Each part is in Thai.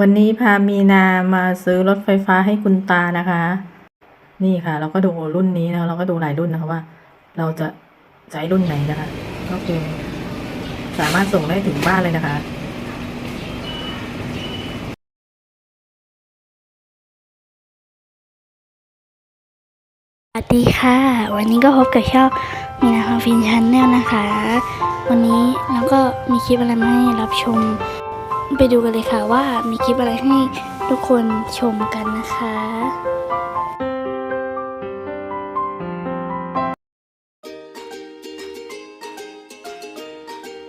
วันนี้พามีนามาซื้อรถไฟฟ้าให้คุณตานะคะ นี่ค่ะ เราก็ดูรุ่นนี้นะเราก็ดูหลายรุ่นนะคะว่า เราจะใช้รุ่นไหนนะคะ ก็คือสามารถส่งได้ถึงบ้านเลยนะคะ สวัสดีค่ะ วันนี้ก็พบกับช่องมีนาคอฟินชันแนลนะคะ วันนี้เราก็มีคลิปอะไรมาให้รับชม ไปดูกันเลยค่ะว่ามีคลิปอะไรให้ทุกคนชมกันนะคะ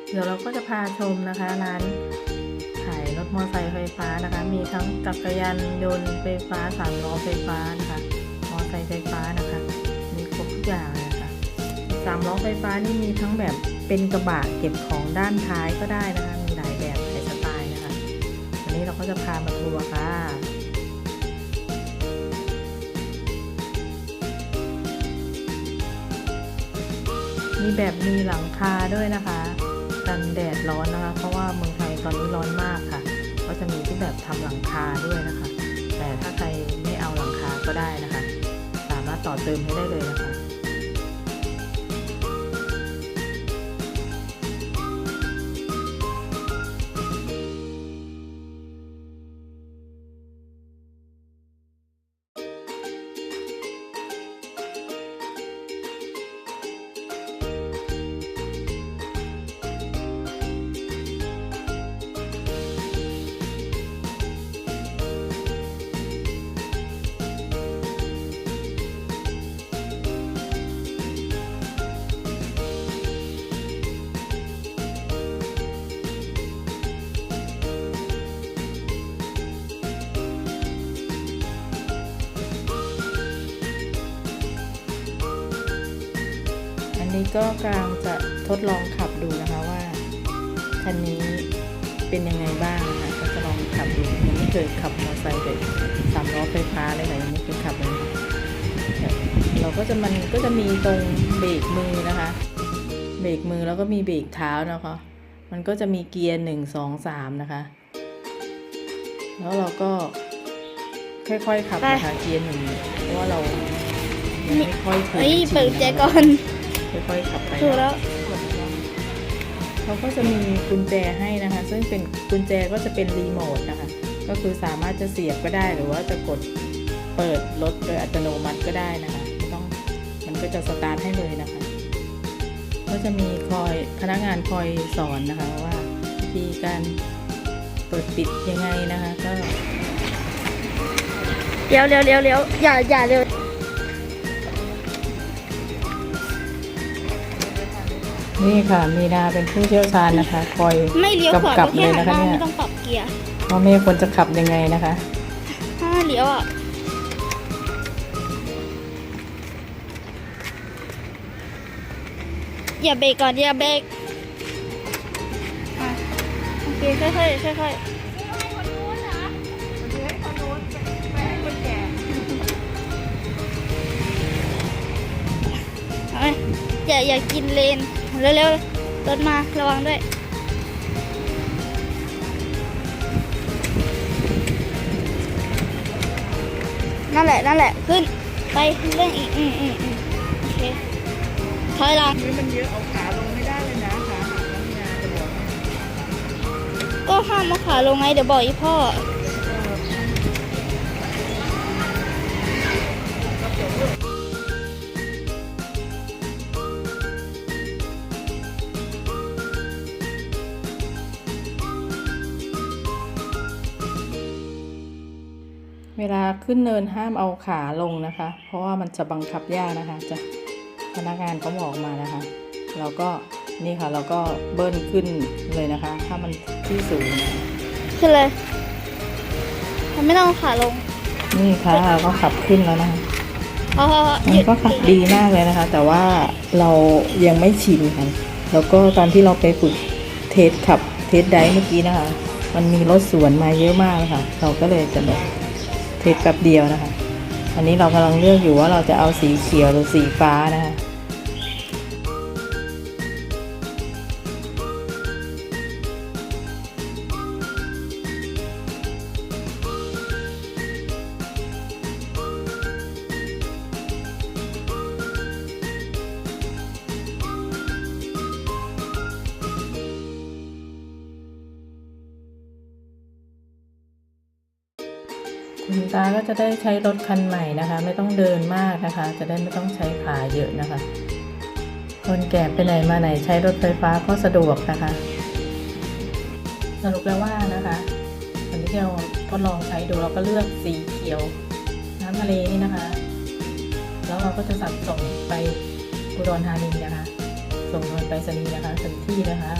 เดี๋ยวเราก็จะพาชมนะคะร้านขายรถมอเตอร์ไซค์ไฟฟ้านะคะ มีทั้งจักรยานยนต์ไฟฟ้าสามล้อไฟฟ้านะคะมอเตอร์ไซค์ไฟฟ้านะคะ มีครบทุกอย่างเลยนะคะสามล้อไฟฟ้านี่มีทั้งแบบเป็นกระบะเก็บของด้านท้ายก็ได้นะคะ นี้เราก็จะพามาทัวร์ค่ะมีแบบมีหลังคาด้วยนะคะ กันแดดร้อนนะคะ เพราะว่าเมืองไทยตอนนี้ร้อนมากค่ะ ก็จะมีที่แบบทำหลังคาด้วยนะคะ แต่ถ้าใครไม่เอาหลังคาก็ได้นะคะ สามารถต่อเติมให้ได้เลยนะคะ นนี้ก็กำลังจะทดลองขับดูนะคะว่าคันนี้เป็นยังไงบ้างนะคะก็จะลองขับดูยังไม่เคยขับมอเตอร์ไซค์แบบสามล้อไฟฟ้าเลยค่ะยังไม่เคยขับเลยค่ะเราก็จะมันก็จะมีตรงเบรกมือนะคะ เบรกมือแล้วก็มีเบรกเท้านะคะ มันก็จะมีเกียร์หนึ่งสองสามนะคะ แล้วเราก็ค่อยๆขับนะคะเกียร์หนึ่งเพราะว่าเรายังไม่ค่อยเคยเฮ้ยชินเปิดใจก่อน ค่อยๆขับไปถูกแล้วเขาก็จะมีกุญแจให้นะคะ ซึ่งเป็นกุญแจก็จะเป็นรีโมทนะคะ ก็คือสามารถจะเสียบก็ได้หรือว่าจะกดเปิดรถโดยอัตโนมัติก็ได้นะคะไม่ต้องมันก็จะสตาร์ทให้เลยนะคะ ก็จะมีคอยพนักงานคอยสอนนะคะว่าวิธีการเปิดปิดยังไงนะคะก็เลี้ยวเลี้ยวเลี้ยวเลี้ยวอย่าอย่าเร็ว นี่ค่ะ มีนาเป็นผู้เชี่ยวชาญนะคะ คอยไม่เลี้ยวขวากำกับก็แค่เลยหันนะคะหน้าเนี่ยไม่ต้องปรับเกียร์ว่าแม่ควรจะขับยังไงนะคะ ถ้าเลี้ยวอะอย่าเบรกก่อนอย่าเบรกอะโอเคค่อยๆค่อยๆ อย่าอย่ากินเลน เร็วๆรถมาระวังด้วย นั่นแหละ นั่นแหละ ขึ้น ไปเร่งอีก อืมอืมอืมโอเคถอยหลัง นี่มันเยอะเอาขาลงไม่ได้เลยนะขาหักแล้วมีนาจะบอกให้ ก็ห้ามมาขาลงไง เดี๋ยวบอกอีพ่อ ลาขึ้นเนินห้ามเอาขาลงนะคะ เพราะว่ามันจะบังคับยากนะคะจะพนักงานเขาบอกมานะคะ เราก็นี่ค่ะเราก็เบิ้ลขึ้นเลยนะคะ ถ้ามันที่สูงนะคะขึ้นเลยมันไม่ต้องเอาขาลง นี่ค่ะเราก็ขับขึ้นแล้วนะคะพอพอพอหมัยุนดก็ขับดีมากเลยนะคะ แต่ว่าเรายังไม่ชินกันแล้วก็ตอนที่เราไปฝึกเทสขับเทสไดฟ์เมื่อกี้นะคะ มันมีรถสวนมาเยอะมากเลยค่ะ เราก็เลยจะแบบ เทสแป๊บเดียวนะคะ อันนี้เรากำลังเลือกอยู่ว่าเราจะเอาสีเขียวหรือสีฟ้านะคะ คุณตาก็จะได้ใช้รถคันใหม่นะคะ ไม่ต้องเดินมากนะคะ จะได้ไม่ต้องใช้ขาเยอะนะคะ คนแก่ไปไหนมาไหนใช้รถไฟฟ้าก็สะดวกนะคะ สรุปแล้วว่านะคะวันที่เราทดลองใช้ดูเราก็เลือกสีเขียวน้ำทะเลนี่นะคะ แล้วเราก็จะสั่งส่งไปอุดรธานีนะคะ ส่งโดยไปรษณีย์นะคะถึงที่นะคะ